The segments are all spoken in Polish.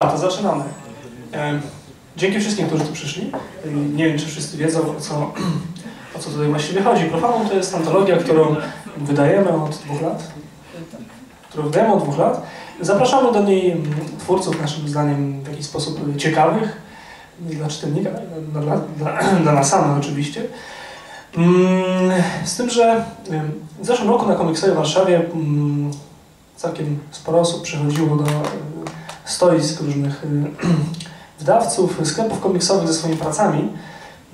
A to zaczynamy. Dzięki wszystkim, którzy tu przyszli. Nie wiem, czy wszyscy wiedzą, o co, o co tutaj właściwie chodzi. Profanum to jest antologia, którą wydajemy od dwóch lat. Którą wydajemy od dwóch lat. Zapraszamy do niej mm, twórców, naszym zdaniem, w jakiś sposób ciekawych. Dla czytelnika, dla, dla, dla, nas samych oczywiście. Mm, Z tym, że w zeszłym roku na komiksowej w Warszawie mm, całkiem sporo osób przychodziło do stoisk różnych e, wydawców, sklepów komiksowych ze swoimi pracami,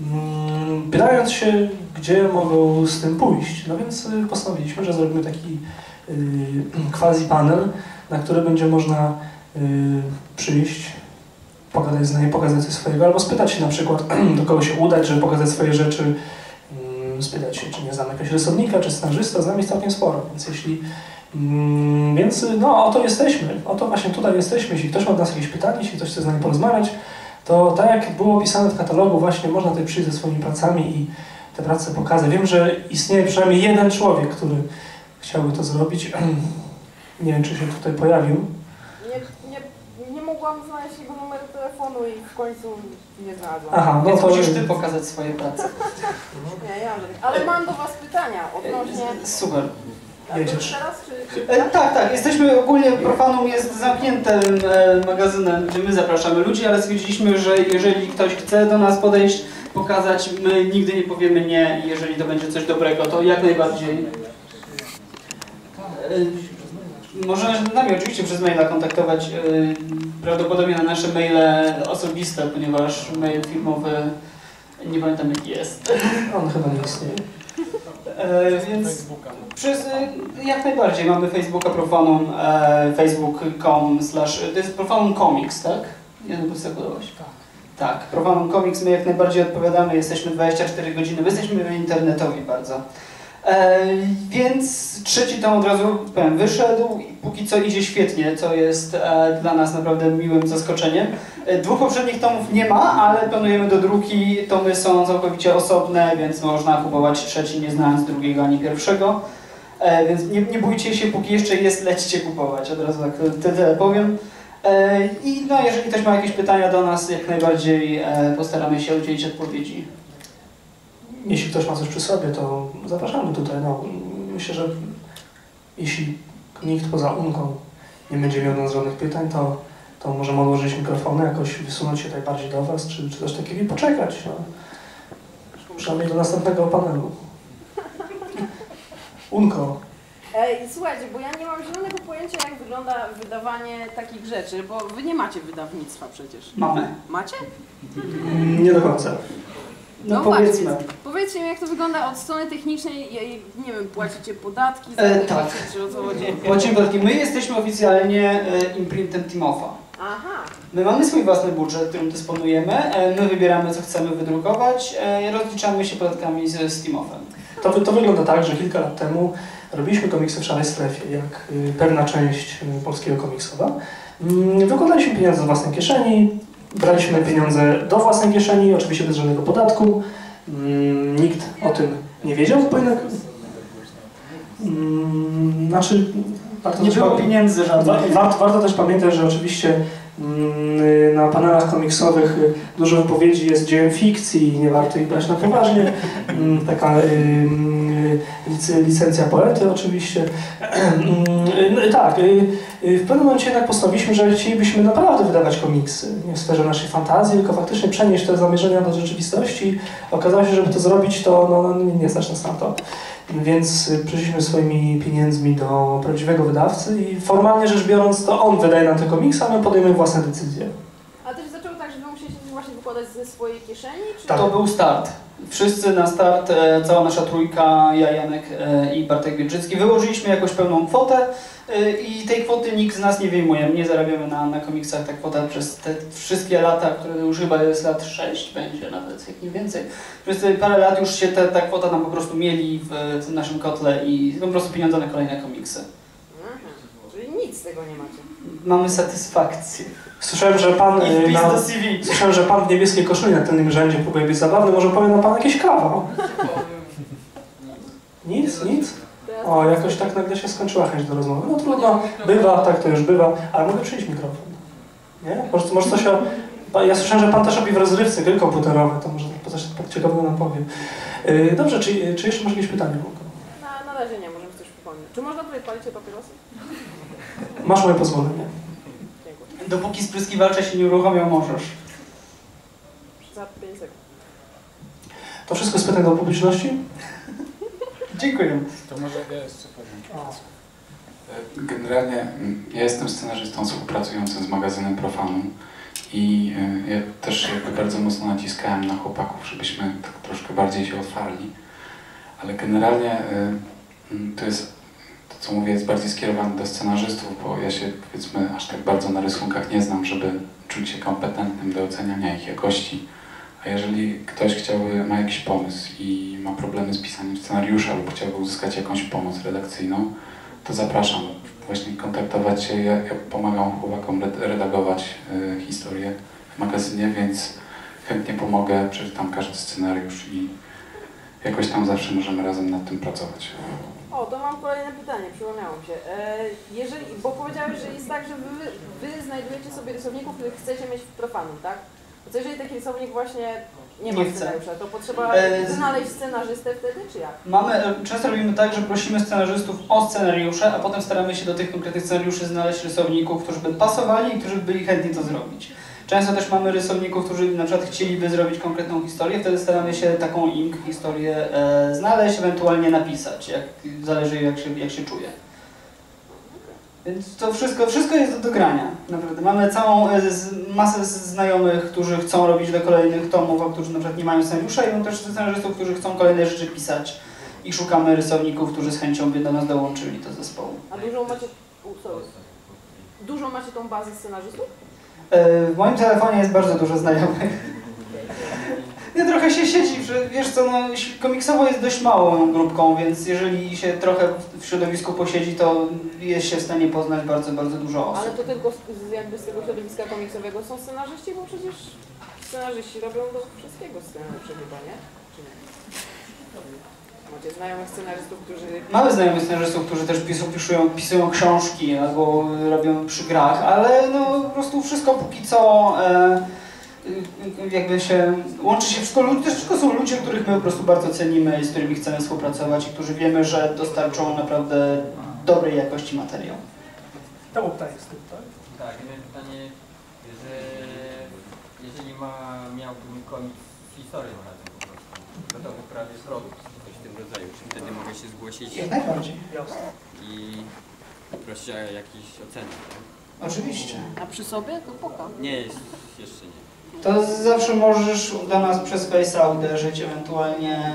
mm, pytając się, gdzie mogą z tym pójść. No więc e, postanowiliśmy, że zrobimy taki e, quasi panel, na który będzie można przyjść, pogadać z nami, pokazać coś swojego, albo spytać się na przykład, do kogo się udać, żeby pokazać swoje rzeczy, mm, spytać się, czy nie znam jakiegoś rysownika, czy scenarzysta, znam jest całkiem sporo, więc jeśli Więc no, oto jesteśmy, oto właśnie tutaj jesteśmy. Jeśli ktoś ma od nas jakieś pytanie, jeśli ktoś chce z nami porozmawiać, to tak jak było opisane w katalogu, właśnie można tutaj przyjść ze swoimi pracami i te prace pokazać. Wiem, że istnieje przynajmniej jeden człowiek, który chciałby to zrobić. Nie wiem, czy się tutaj pojawił. Nie, nie, nie mogłam znaleźć jego numeru telefonu i w końcu nie znalazłam. Aha, no Więc to musisz ty pokazać swoje prace. Nie, ja. Ale mam do Was pytania odnośnie... Super. To jedziesz. E, tak, tak. Jesteśmy ogólnie, Profanum jest zamkniętym e, magazynem, gdzie my zapraszamy ludzi, ale stwierdziliśmy, że jeżeli ktoś chce do nas podejść, pokazać, my nigdy nie powiemy nie i jeżeli to będzie coś dobrego, to jak najbardziej. E, Można z nami oczywiście przez maila kontaktować, e, prawdopodobnie na nasze maile osobiste, ponieważ mail firmowy nie pamiętam jaki jest. On chyba nie istnieje. E, więc przez, e, jak najbardziej mamy Facebooka Profanum, e, facebook.com slash, to jest Profanum Comics, tak? Jeden puszek podałeś? Tak. Tak, Profanum Comics, my jak najbardziej odpowiadamy, jesteśmy 24 godziny, my jesteśmy internetowi bardzo. E, więc trzeci tom od razu powiem, wyszedł i póki co idzie świetnie, co jest e, dla nas naprawdę miłym zaskoczeniem. E, dwóch poprzednich tomów nie ma, ale planujemy do druki. Tomy są całkowicie osobne, więc można kupować trzeci nie znając drugiego ani pierwszego. Więc nie, nie bójcie się, póki jeszcze jest, lećcie kupować, od razu tak tyle powiem. I no, jeżeli ktoś ma jakieś pytania do nas, jak najbardziej postaramy się udzielić odpowiedzi. Jeśli ktoś ma coś przy sobie, to zapraszamy tutaj. No, myślę, że jeśli nikt poza Unką nie będzie miał nas żadnych pytań, to, to możemy odłożyć mikrofony, jakoś wysunąć się tutaj bardziej do Was, czy, czy coś takiego i poczekać. No. Przynajmniej do następnego panelu. Unko, Ej, słuchajcie, bo ja nie mam zielonego pojęcia, jak wygląda wydawanie takich rzeczy, bo Wy nie macie wydawnictwa przecież. Mamy. Macie? nie do końca. No, właśnie, powiedzmy. więc Powiedzcie mi, jak to wygląda od strony technicznej. Ja- Nie wiem, płacicie podatki za E, tak. Płacimy podatki. My jesteśmy oficjalnie e, imprintem Timofa. Aha. My mamy swój własny budżet, którym dysponujemy. E, My wybieramy, co chcemy wydrukować. e, Rozliczamy się podatkami z Steamofem. To, wy- to wygląda tak, że kilka lat temu robiliśmy komiksy w szarej strefie, jak y, pewna część y, polskiego komiksowa. Mm, Wykładaliśmy pieniądze z własnej kieszeni, braliśmy pieniądze do własnej kieszeni, oczywiście bez żadnego podatku. Mm, Nikt o tym nie wiedział, jednak... Mm, Znaczy, warto Nie było pieniędzy żadnych. Warto, warto też pamiętać, że oczywiście mm, na panelach komiksowych y, dużo wypowiedzi jest dziełem fikcji i nie warto ich brać na poważnie. Taka y, y, lic- licencja poety oczywiście. Mm, no Tak, y, y, w pewnym momencie jednak postanowiliśmy, że chcielibyśmy naprawdę wydawać komiksy. Nie w sferze naszej fantazji, tylko faktycznie przenieść te zamierzenia do rzeczywistości. Okazało się, żeby to zrobić, to no, no, nie stać nas na to. Więc y, przyszliśmy swoimi pieniędzmi do prawdziwego wydawcy i formalnie rzecz biorąc to on wydaje nam te komiksy, a my podejmujemy własne decyzje. A to się zaczęło tak, że Wy musieliście właśnie wykładać ze swojej kieszeni? Czy... Tak. To był start. Wszyscy na start, e, cała nasza trójka, ja, Janek e, i Bartek Biedrzycki, wyłożyliśmy jakąś pełną kwotę e, i tej kwoty nikt z nas nie wyjmuje. Nie zarabiamy na, na komiksach. Ta kwota przez te wszystkie lata, które już chyba jest lat 6 będzie nawet, jak nie więcej. Przez te parę lat już się te, ta kwota nam po prostu mieli w, w naszym kotle i po prostu pieniądze na kolejne komiksy. Aha. Czyli nic z tego nie macie. Mamy satysfakcję. Słyszałem, że pan I y, na, CV. słyszałem, że pan w niebieskiej koszuli na tylnym rzędzie próbuje być zabawny, może powie na pan jakieś kawał. Nic, nic. O, jakoś tak nagle się skończyła chęć do rozmowy. No trudno, bywa, tak to już bywa, ale mogę przyjść mikrofon. Nie? Może, może coś o... Ja słyszałem, że pan też robi w rozrywce gry komputerowe, to może coś ciekawego nam powie. Yy, Dobrze, czy, czy jeszcze masz jakieś pytanie? Łukasz? Na, na razie nie, możemy coś przypomnieć. Czy można tutaj palić te papierosy? Masz moje pozwolenie. Dopóki spryskiwacze się nie uruchomią, możesz. Za 5 sekund. To wszystko z pytań do publiczności? Dziękuję. To może ja jeszcze powiem. Generalnie mm, ja jestem scenarzystą współpracującym z magazynem Profanum i y, ja też jakby bardzo mocno naciskałem na chłopaków, żebyśmy tak troszkę bardziej się otwarli. Ale generalnie y, mm, to jest, co mówię, jest bardziej skierowane do scenarzystów, bo ja się powiedzmy aż tak bardzo na rysunkach nie znam, żeby czuć się kompetentnym do oceniania ich jakości. A jeżeli ktoś chciałby, ma jakiś pomysł i ma problemy z pisaniem scenariusza lub chciałby uzyskać jakąś pomoc redakcyjną, to zapraszam właśnie kontaktować się. Ja, ja pomagam chłopakom red- redagować y, historię w magazynie, więc chętnie pomogę, przeczytam każdy scenariusz i jakoś tam zawsze możemy razem nad tym pracować. O, to mam kolejne pytanie, przypomniało mi się. E, jeżeli, bo powiedziałeś, że jest tak, że wy, wy znajdujecie sobie rysowników, których chcecie mieć w profanum, tak? To jeżeli taki rysownik właśnie nie ma Nie scenariusza, to potrzeba E, znaleźć scenarzystę wtedy, czy jak? Mamy, e, często robimy tak, że prosimy scenarzystów o scenariusze, a potem staramy się do tych konkretnych scenariuszy znaleźć rysowników, którzy by pasowali i którzy byli chętni to zrobić. Często też mamy rysowników, którzy na przykład chcieliby zrobić konkretną historię, wtedy staramy się taką im historię e, znaleźć, ewentualnie napisać, jak, zależy jak się, jak się czuje. Więc to wszystko, wszystko jest do dogrania, naprawdę. Mamy całą e, z, masę znajomych, którzy chcą robić do kolejnych tomów, a którzy na przykład nie mają scenariusza i mamy też scenarzystów, którzy chcą kolejne rzeczy pisać i szukamy rysowników, którzy z chęcią by do nas dołączyli do zespołu. A dużą macie... Dużą macie tą bazę scenarzystów? E, W moim telefonie jest bardzo dużo znajomych. Nie, trochę się siedzi, że wiesz co, no, komiksowo jest dość małą grupką, więc jeżeli się trochę w środowisku posiedzi, to jest się w stanie poznać bardzo, bardzo dużo Ale osób. to tylko z- jakby z tego środowiska komiksowego są scenarzyści, bo przecież scenarzyści robią do wszystkiego scenariusze chyba, nie? Czy nie? Macie znajomych scenarzystów, którzy... Mamy znajomych scenarzystów, którzy też pisu, pisują, pisują książki albo robią przy grach, ale no po prostu wszystko póki co e, y, jakby się łączy się wszystko, też wszystko są ludzie, których my po prostu bardzo cenimy i z którymi chcemy współpracować i którzy wiemy, że dostarczą naprawdę dobrej jakości materiał. To był pytanie z tym, tak? Tak, ja miałem pytanie, że jeżeli ma, miałbym komiks z historią na tym po prostu, gotowy prawie produkt, coś w tym rodzaju, czy wtedy mogę się zgłosić Jak najbardziej. I prosić o jakieś oceny, tak? Oczywiście. A przy sobie? To poka. Nie, jest, jeszcze nie. To zawsze możesz do nas przez Face'a uderzyć, ewentualnie...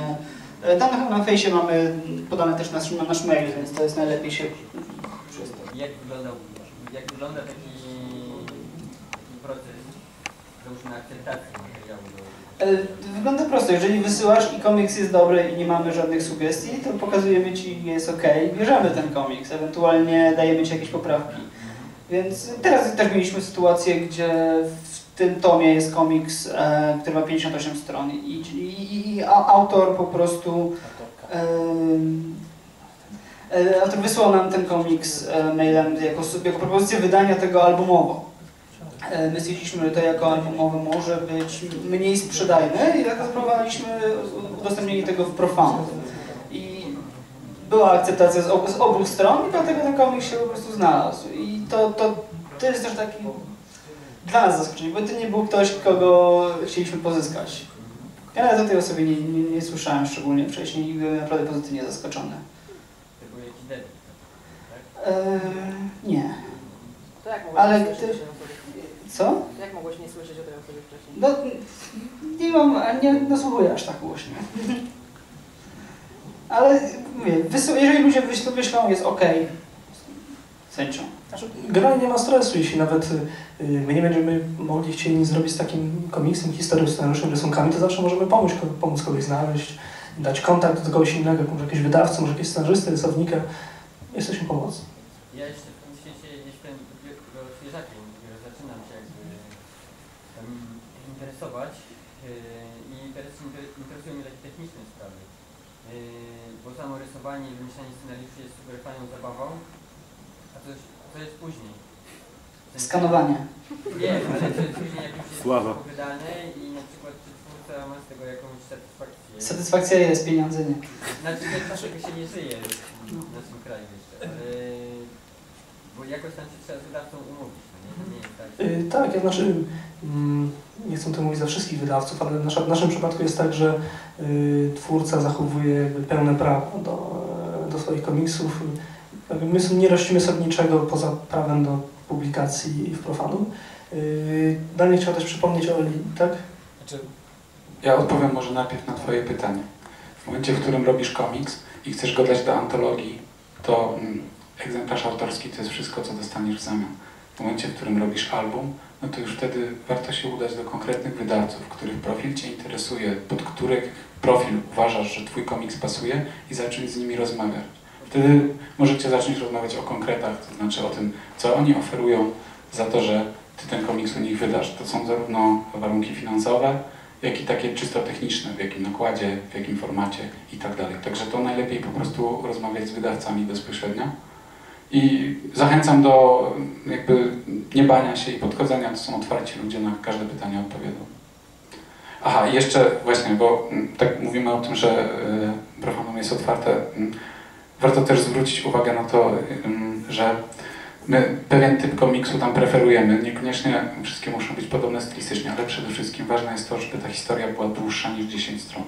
e, Tam na, na Face'ie mamy podane też nasz, nasz mail, więc to jest najlepiej się przez to. Jak wygląda, jak wygląda taki, taki proces, załóżmy akceptacji Wygląda prosto, jeżeli wysyłasz i komiks jest dobry i nie mamy żadnych sugestii, to pokazujemy Ci, jest ok, bierzemy ten komiks, ewentualnie dajemy Ci jakieś poprawki. Więc teraz też mieliśmy sytuację, gdzie w tym tomie jest komiks, e, który ma 58 stron i, i, i a- autor po prostu e, Autor wysłał nam ten komiks e, mailem jako, jako propozycję wydania tego albumowo. E, My stwierdziliśmy, że to jako albumowe może być mniej sprzedajne i dlatego zaproponowaliśmy udostępnienie tego w Profanu. I była akceptacja z obu, z obu stron i dlatego ten komiks się po prostu znalazł. I to, to, to jest też taki dla nas zaskoczenie, bo to nie był ktoś, kogo chcieliśmy pozyskać. Ja nawet o tej osobie nie, nie, nie słyszałem szczególnie wcześniej i byłem naprawdę pozytywnie zaskoczony. To był jakiś debiut, tak? Eee, nie. To jak mogłeś Ale ty-? Co? Jak mogłeś nie słyszeć o tej osobie wcześniej? No, nie mam, nie nasłuchuję aż tak głośno. Ale mówię, jeżeli ludzie wyślą jest ok. Chęcią. Znaczy, generalnie nie ma stresu, jeśli nawet y, my nie będziemy mogli chcieli nic zrobić z takim komiksem, historią, scenariuszem, rysunkami, to zawsze możemy pomóc, pomóc kogoś znaleźć, dać kontakt do kogoś innego, może jakiegoś wydawcy, może jakiegoś scenarzysty, rysownika. Jesteśmy pomocni. Ja jeszcze w tym świecie jestem dopiero świeżakiem, dopiero zaczynam się jakby em, interesować yy, i interes, inter- interesują mnie takie techniczne sprawy. Yy, bo samo rysowanie i wymyślanie scenariuszy jest super fajną zabawą, a coś, co jest później? Skanowanie. Wiem, ale czy później jak już jest Sława. wydane i na przykład czy twórca ma z tego jakąś satysfakcję. Satysfakcja jest, pieniądze nie. Znaczy, że dlaczego się nie żyje w naszym kraju jeszcze, ale... Bo jakoś tam się trzeba z wydawcą umówić, no nie? To nie jest tak, że... Y, Tak, ja znaczy, mm, nie chcę to mówić za wszystkich wydawców, ale w nasza- w naszym przypadku jest tak, że y, twórca zachowuje jakby pełne prawo do, e, do swoich komiksów. My nie rościmy sobie niczego poza prawem do publikacji w Profanum. Y, Daniel chciał też przypomnieć o Eli, tak? Znaczy, ja odpowiem może najpierw na Twoje pytanie. W momencie, w którym robisz komiks i chcesz go dać do antologii, to mm, egzemplarz autorski to jest wszystko, co dostaniesz w zamian. W momencie, w którym robisz album, no to już wtedy warto się udać do konkretnych wydawców, których profil Cię interesuje, pod których profil uważasz, że Twój komiks pasuje i zacząć z nimi rozmawiać. Wtedy możecie zacząć rozmawiać o konkretach, to znaczy o tym, co oni oferują za to, że Ty ten komiks u nich wydasz. To są zarówno warunki finansowe, jak i takie czysto techniczne, w jakim nakładzie, w jakim formacie i tak dalej. Także to najlepiej po prostu rozmawiać z wydawcami bezpośrednio. I zachęcam do jakby nie bania się i podchodzenia, to są otwarci ludzie, na każde pytanie odpowiedzą. Aha, jeszcze właśnie, bo mm, tak mówimy o tym, że y, Profanum jest otwarte. mm, Warto też zwrócić uwagę na to, ym, że my pewien typ komiksu tam preferujemy. Niekoniecznie wszystkie muszą być podobne stylistycznie, ale przede wszystkim ważne jest to, żeby ta historia była dłuższa niż 10 stron.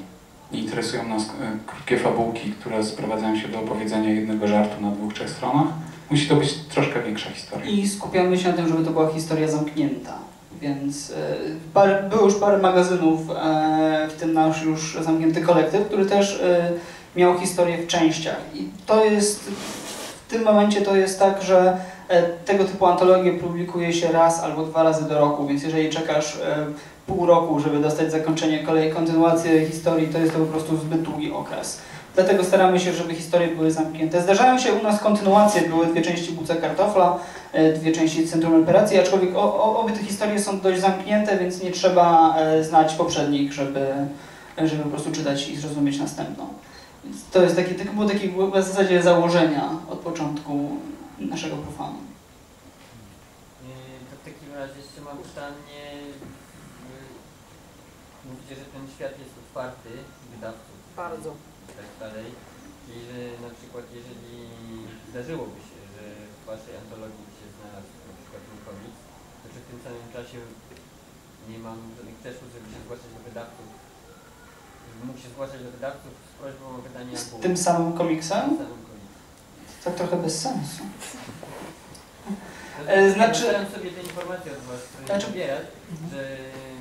Interesują nas e, krótkie fabułki, które sprowadzają się do opowiedzenia jednego żartu na dwóch, trzech stronach. Musi to być troszkę większa historia. I skupiamy się na tym, żeby to była historia zamknięta. Więc e, parę, było już parę magazynów, e, w tym nasz już zamknięty kolektyw, który też miał historię w częściach. I to jest, w tym momencie to jest tak, że tego typu antologie publikuje się raz albo dwa razy do roku, więc jeżeli czekasz e, pół roku, żeby dostać zakończenie kolei, kontynuację historii, to jest to po prostu zbyt długi okres. Dlatego staramy się, żeby historie były zamknięte. Zdarzają się u nas kontynuacje, były dwie części Buce Kartofla, e, dwie części Centrum Operacji, aczkolwiek obie te historie są dość zamknięte, więc nie trzeba e, znać poprzednich, żeby, żeby po prostu czytać i zrozumieć następną. To jest takie, to było takie w zasadzie założenia od początku naszego profanu. Yy, To w takim razie jeszcze mam pytanie. Yy, Mówicie, że ten świat jest otwarty, wydawców Bardzo. i tak dalej. I że na przykład jeżeli zdarzyłoby się, że w waszej antologii by się znalazł na przykład ten komiks, to czy w tym samym czasie nie mam żadnych przeszkód, żeby się zgłaszać do wydawców? Mógł się zgłaszać do wydawców z prośbą o wydanie Z albumu. tym samym komiksem? Tym samym komiksem. Tak trochę bez sensu. No, E, znaczy- Staram sobie te informacje od was Znaczy- zbierać, że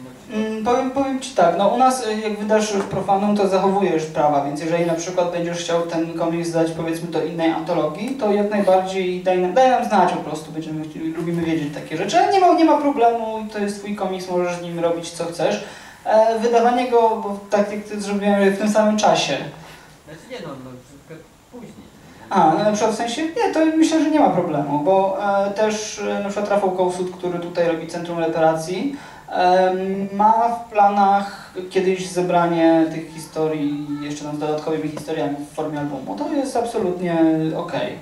na przykład Mm, powiem, powiem Ci tak, no u nas jak wydasz profanum, to zachowujesz prawa, więc jeżeli na przykład będziesz chciał ten komiks zdać powiedzmy do innej antologii, to jak najbardziej daj nam, daj nam znać po prostu, będziemy lubimy wiedzieć takie rzeczy, ale nie ma, nie ma problemu, to jest Twój komiks, możesz z nim robić co chcesz. E, wydawanie go, bo tak jak Ty zrobiłem w tym samym czasie. Znaczy nie no, no. A, no na przykład w sensie, nie, to myślę, że nie ma problemu, bo e, też e, na przykład Rafał Kołsut, który tutaj robi Centrum Reparacji, em, ma w planach kiedyś zebranie tych historii jeszcze tam z dodatkowymi historiami w formie albumu. To jest absolutnie okej.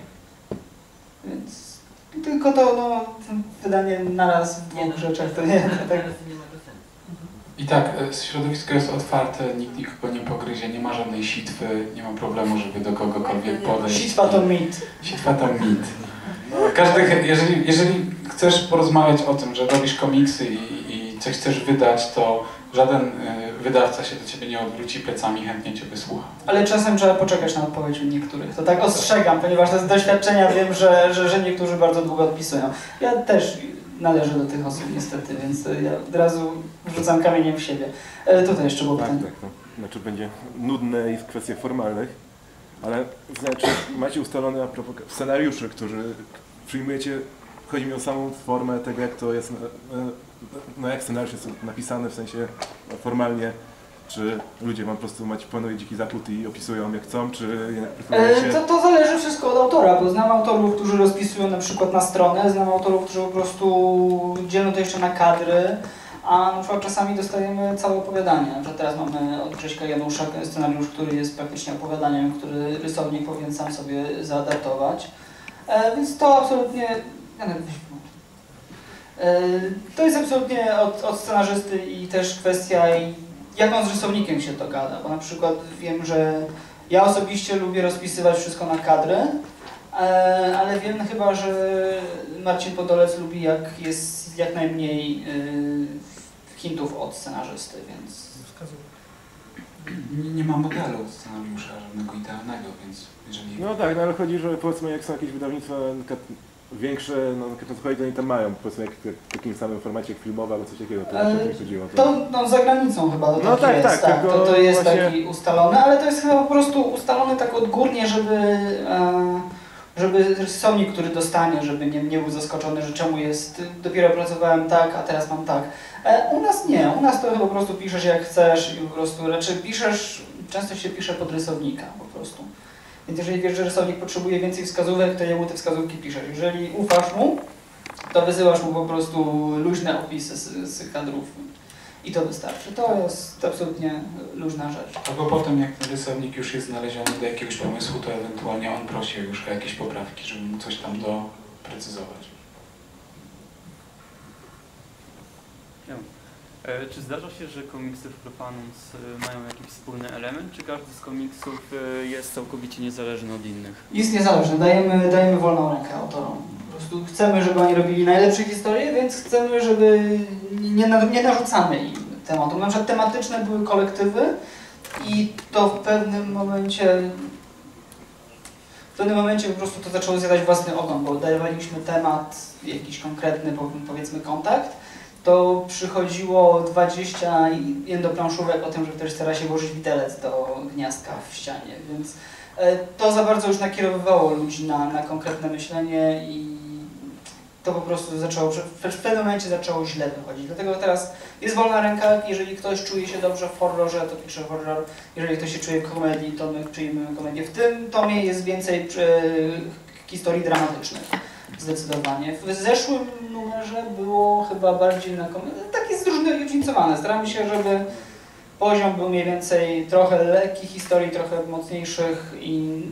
Więc tylko to no, wydanie naraz w dwóch no, rzeczach to nie, tak. teraz nie ma to sensu. I tak, e, środowisko jest otwarte, nikt nikogo nie pogryzie, nie ma żadnej sitwy, nie ma problemu, żeby do kogokolwiek podejść. Sitwa to mit. Sitwa to mit. Każdy, jeżeli, jeżeli chcesz porozmawiać o tym, że robisz komiksy i, i coś chcesz wydać, to żaden e, wydawca się do ciebie nie odwróci plecami, chętnie cię wysłucha. Ale czasem trzeba poczekać na odpowiedź u niektórych. To tak ostrzegam, ponieważ z doświadczenia wiem, że, że, że niektórzy bardzo długo odpisują. Ja też należę do tych osób niestety, więc ja od razu rzucam kamieniem w siebie. E, tutaj jeszcze było Tak, pytanie. tak. No. Znaczy będzie nudne i w kwestiach formalnych, ale znaczy macie ustalone a propos scenariuszy, którzy przyjmujecie, chodzi mi o samą formę tego, jak to jest, e, e, no jak scenariusz jest napisany, w sensie formalnie, czy ludzie wam po prostu macie planują dziki zachód i opisują jak chcą, czy E, to, to zależy wszystko od autora, bo znam autorów, którzy rozpisują na przykład na stronę, znam autorów, którzy po prostu dzielą to jeszcze na kadry, a na przykład czasami dostajemy całe opowiadanie. Że teraz mamy od Grześka Janusza scenariusz, który jest praktycznie opowiadaniem, który rysownik powinien sam sobie zaadaptować. E, więc to absolutnie... E, To jest absolutnie od, od scenarzysty i też kwestia, jak on z rysownikiem się to gada, bo na przykład wiem, że ja osobiście lubię rozpisywać wszystko na kadrę, e, ale wiem chyba, że Marcin Podolec lubi jak jest jak najmniej e, hintów od scenarzysty, więc Nie, nie ma modelu scenariusza żadnego idealnego, więc jeżeli... No tak, no ale chodzi, że powiedzmy jak są jakieś wydawnictwa większe, no na przykład chodzi, to oni tam mają, powiedzmy jak, jak w takim samym formacie jak filmowe albo coś takiego, to Ale chodziło. To no, za granicą chyba to No tak, tak, jest. tak, tylko to, to jest właśnie- taki ustalony, ale to jest chyba po prostu ustalone tak odgórnie, żeby, e, żeby rysownik, który dostanie, żeby nie, nie był zaskoczony, że czemu jest, dopiero pracowałem tak, a teraz mam tak. E, u nas nie, u nas to chyba po prostu piszesz jak chcesz i po prostu raczej piszesz, często się pisze pod rysownika po prostu. Więc jeżeli wiesz, że rysownik potrzebuje więcej wskazówek, to jemu te wskazówki piszesz. Jeżeli ufasz mu, to wysyłasz mu po prostu luźne opisy z, z kadrów i to wystarczy. To jest absolutnie luźna rzecz. Albo potem, jak ten rysownik już jest znaleziony do jakiegoś pomysłu, to ewentualnie on prosi już o jakieś poprawki, żeby mu coś tam doprecyzować. E, Czy zdarza się, że komiksy w Profanus e, mają jakiś wspólny element, czy każdy z komiksów e, jest całkowicie niezależny od innych? Jest niezależny, dajemy, dajemy wolną rękę autorom. Po prostu chcemy, żeby oni robili najlepsze historie, więc chcemy, żeby nie, nie narzucamy im tematu. Na przykład tematyczne były kolektywy i to w pewnym momencie w pewnym momencie po prostu to zaczęło zjadać własny ogon, bo dawaliśmy temat, jakiś konkretny, po- powiedzmy kontakt, to przychodziło 20 jednoplanszówek o tym, że ktoś stara się włożyć widelec do gniazdka w ścianie, więc e, to za bardzo już nakierowywało ludzi na, na konkretne myślenie i to po prostu zaczęło, w pewnym momencie zaczęło źle wychodzić. Dlatego teraz jest wolna ręka, jeżeli ktoś czuje się dobrze w horrorze, to pisze horror, jeżeli ktoś się czuje w komedii, to my przyjmujemy komedię. W tym tomie jest więcej e, historii dramatycznych. Zdecydowanie. W zeszłym numerze było chyba bardziej na komedię, takie zróżnicowane. Staramy się, żeby poziom był mniej więcej trochę lekkich historii, trochę mocniejszych i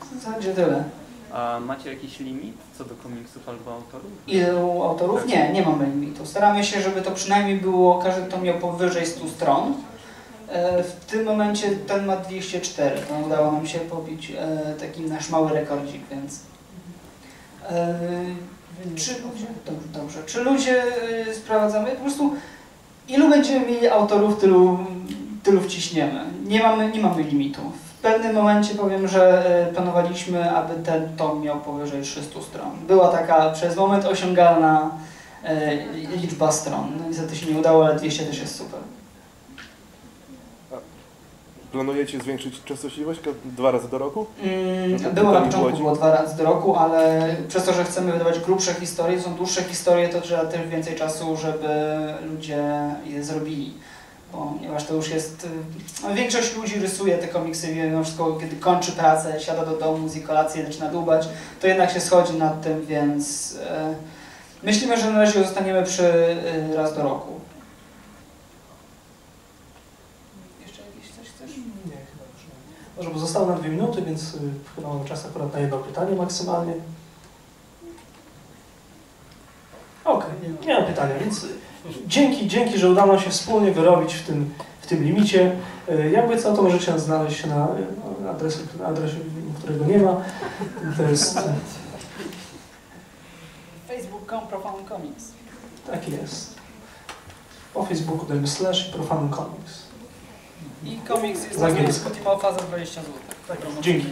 w zasadzie tyle. A macie jakiś limit co do komiksów albo autorów? Ilu autorów? Nie, nie mamy limitu. Staramy się, żeby to przynajmniej było, każdy to miał powyżej 100 stron. E, W tym momencie ten ma 204, to udało nam się pobić e, taki nasz mały rekordzik, więc... E, Czy ludzie, dobrze, dobrze, czy ludzie e, sprowadzamy, po prostu ilu będziemy mieli autorów, tylu, tylu wciśniemy. Nie mamy, nie mamy limitu. W pewnym momencie powiem, że e, planowaliśmy, aby ten tom miał powyżej 300 stron. Była taka przez moment osiągalna e, liczba stron. Niestety się nie udało, ale 200 też jest super. Planujecie zwiększyć częstotliwość dwa razy do roku? Mm, Było na początku, było dwa razy do roku, ale przez to, że chcemy wydawać grubsze historie, to są dłuższe historie, to trzeba też więcej czasu, żeby ludzie je zrobili. Ponieważ to już jest... y, No, większość ludzi rysuje te komiksy mimo wszystko, kiedy kończy pracę, siada do domu, zje kolację, zaczyna dłubać, to jednak się schodzi nad tym, więc e, myślimy, że na razie zostaniemy przy y, raz do roku. Jeszcze jakieś coś chcesz? Nie, chyba już Może, bo zostało na dwie minuty, więc y, chyba mamy czas akurat na jedno pytanie maksymalnie. Okej, nie mam pytania, więc y, dzięki, dzięki, że udało nam się wspólnie wyrobić w tym, w tym limicie. Y, Jakby co, to możecie nas znaleźć na y, na adresie, adresie, którego nie ma. To jest, Facebook.com Profound Comics. tak jest. Po Facebooku dajmy slash Comics. I komiks jest Za na angielsku. Ultima Faza 20 zł. Dzięki.